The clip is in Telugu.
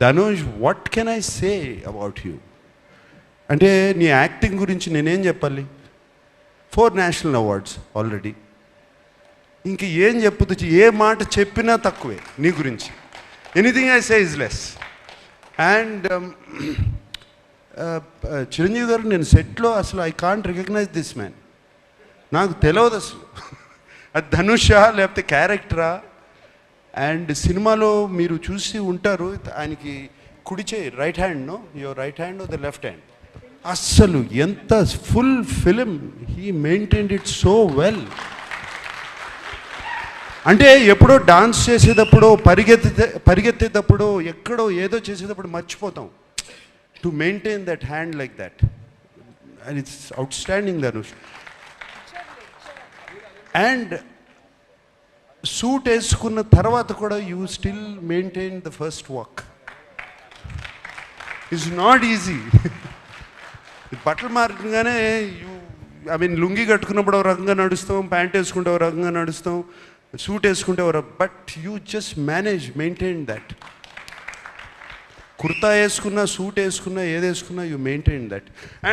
Dhanush what can I say about you అంటే నీ యాక్టింగ్ గురించి నేనేం చెప్పాలి? ఫోర్ నేషనల్ అవార్డ్స్ ఆల్రెడీ ఇంక ఏం చెప్పుదు ఏ మాట చెప్పినా తక్కువే నీ గురించి. Anything I say is less and Chiranjeevi garu నేను సెట్లో అసలు I can't recognise this man నాకు తెలియదు అసలు. అది ధనుషా లేకపోతే క్యారెక్టరా అండ్ సినిమాలో మీరు చూసి ఉంటారు ఆయనకి కుడిచే right hand no your right hand the left hand అస్సలు ఎంత full film he maintained it so well అంటే ఎప్పుడో డాన్స్ చేసేటప్పుడు పరిగెత్తే పరిగెత్తేటప్పుడు ఎక్కడో ఏదో చేసేటప్పుడు మర్చిపోతాం. To maintain that hand like that and it's outstanding Dhanush and suit వేసుకున్న తర్వాత కూడా you still maintain the first walk it's not easy బట్టలు మార్గంగానే యూ ఐ మీన్ లుంగి కట్టుకున్నప్పుడు ఒక రకంగా నడుస్తాం ప్యాంట్ వేసుకుంటే ఒక రకంగా నడుస్తాం సూట్ వేసుకుంటే ఒక but you just manage maintain that kurta వేసుకున్నా సూట్ వేసుకున్నా ఏది వేసుకున్నా యూ మెయింటైన్ దట్